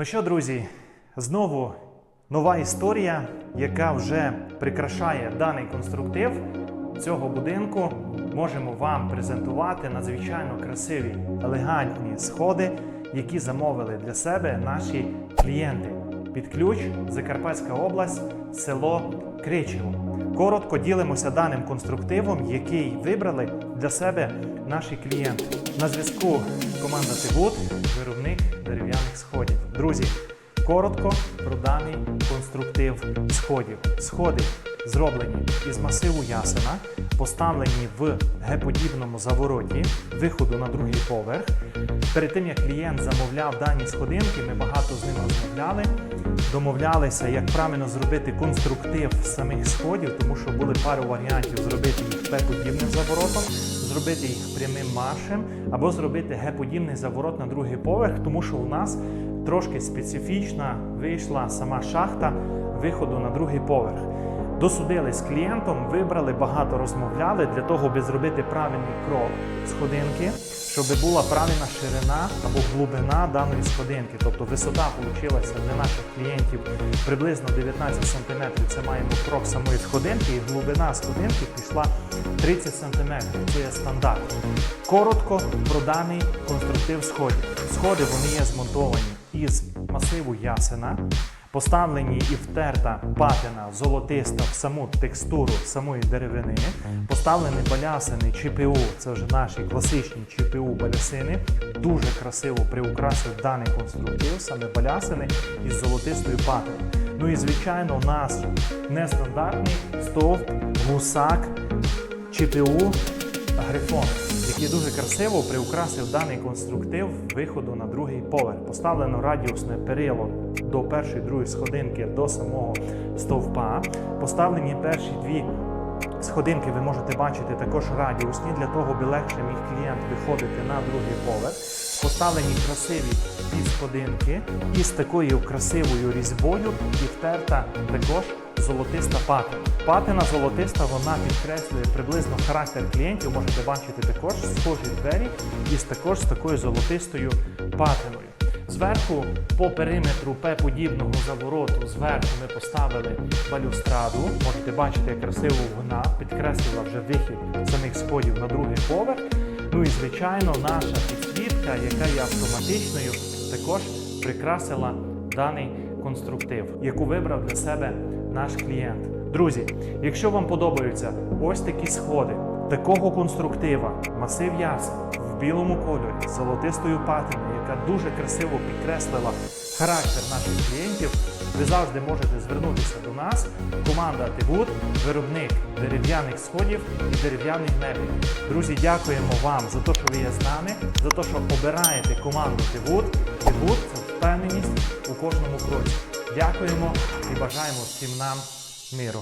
Ну що, друзі, знову нова історія, яка вже прикрашає даний конструктив цього будинку. Можемо вам презентувати надзвичайно красиві, елегантні сходи, які замовили для себе наші клієнти. Під ключ Закарпатська область, село Кричево. Коротко ділимося даним конструктивом, який вибрали для себе наші клієнти. На зв'язку команда Тигут, виробник дерев'яних сходів. Друзі, коротко про даний конструктив сходів. Сходи зроблені із масиву ясена, поставлені в Г-подібному завороті виходу на другий поверх. Перед тим як клієнт замовляв дані сходинки, ми багато з ним розмовляли. Домовлялися, як правильно зробити конструктив самих сходів, тому що були пару варіантів зробити їх П-подібним заворотом, зробити їх прямим маршем, або зробити Г-подібний заворот на другий поверх, тому що у нас трошки специфічна вийшла сама шахта виходу на другий поверх. Досудили з клієнтом, вибрали, багато розмовляли для того, аби зробити правильний крок сходинки, щоб була правильна ширина або глибина даної сходинки. Тобто висота вийшла для наших клієнтів приблизно 19 см. Це маємо крок самої сходинки, і глибина сходинки пішла 30 см. Це є стандарт. Коротко про даний конструктив сходів. Сходи вони є змонтовані із масиву ясена. Поставлені і втерта патина золотиста в саму текстуру самої деревини. Поставлені балясини ЧПУ, це вже наші класичні ЧПУ балясини. Дуже красиво приукрасив даний конструктив, саме балясини із золотистою патиною. Ну і звичайно, у нас нестандартний стовп, гусак, ЧПУ грифон, який дуже красиво приукрасив даний конструктив виходу на другий поверх. Поставлено радіусне перило до першої другої сходинки до самого стовпа. Поставлені перші дві сходинки, ви можете бачити також радіусні, для того, аби легше міг клієнт виходити на другий поверх. Поставлені красиві ті сходинки із такою красивою різьбою і втерта також золотиста патина. Патина золотиста, вона підкреслює приблизно характер клієнтів. Можете бачити також схожі двері із також з такою золотистою патиною. Зверху по периметру П-подібного завороту зверху ми поставили балюстраду. Можете бачити, як красиво вона підкреслила вже вихід самих сходів на другий поверх. Ну і звичайно, наша підсвітка, яка є автоматичною, також прикрасила даний конструктив, яку вибрав для себе наш клієнт. Друзі, якщо вам подобаються ось такі сходи, такого конструктива, масив ясен в білому кольорі з золотистою патиною, яка дуже красиво підкреслила характер наших клієнтів, ви завжди можете звернутися до нас. Команда Тигут, виробник дерев'яних сходів і дерев'яних меблів. Друзі, дякуємо вам за те, що ви є з нами, за те, що обираєте команду Тигут. Тигут це впевненість у кожному кроці. Дякуємо і бажаємо всім нам миру.